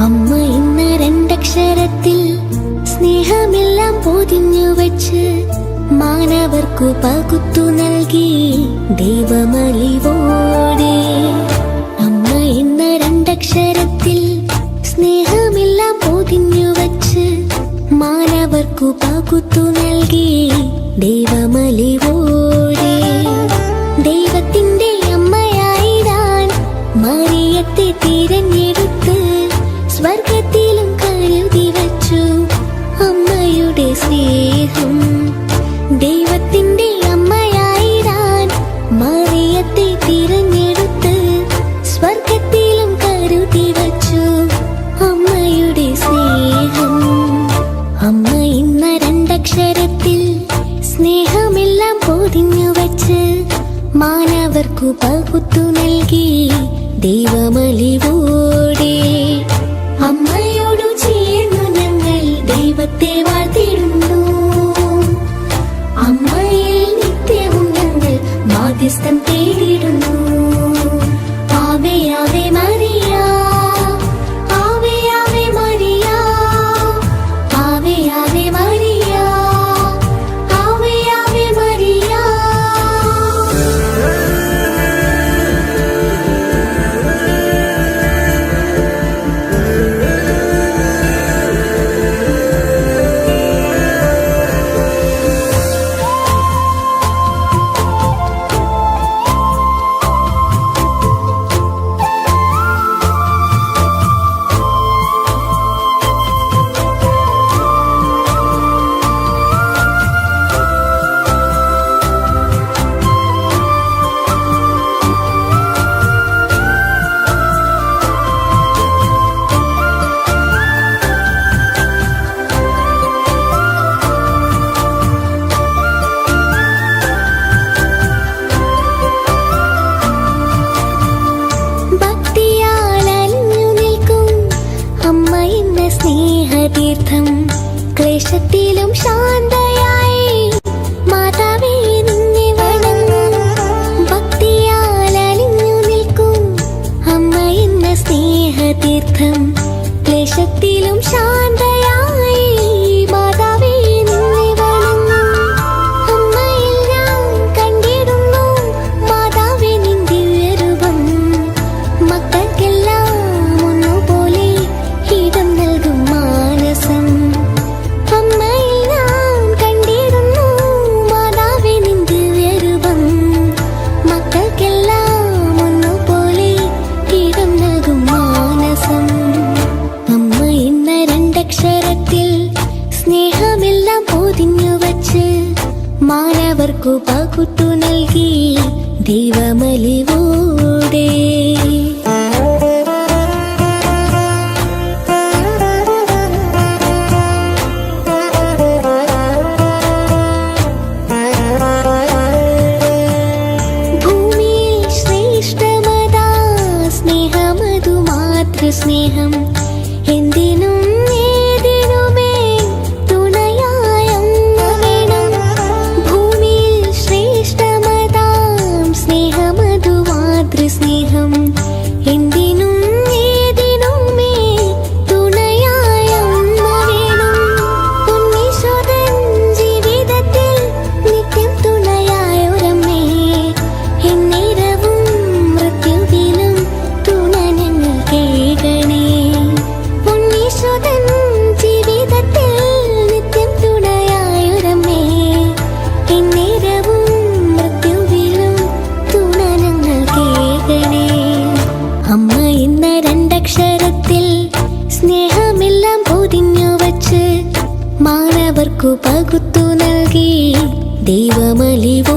അമ്മ ഇന്ന് രണ്ടക്ഷരത്തിൽ സ്നേഹമെല്ലാം പൊതിഞ്ഞു വെച്ച് മാനവർക്കു പകുത്തു നൽകി ദൈവമലിവോടെ അമ്മ ഇന്ന് രണ്ടക്ഷരത്തിൽ സ്നേഹമെല്ലാം പൊതിഞ്ഞു വച്ച് മാനവർക്കു പകുത്തു നൽകി ദൈവമലിവോടെ ദൈവത്തിന്റെ അമ്മയായിടാൻ മറിയത്തെ തിരഞ്ഞു മാനവർക്കു പകുത്തു നൽകി ദൈവമലിവോടെ. അമ്മ തീർത്ഥം ക്ലേശത്തിലും ശാന്തയാ പകുപകുട്ടു നൽകി ദൈവമലിവോടെ സ്നേഹം నాకు పగుత్తు നൽകി ദൈവമലിവോ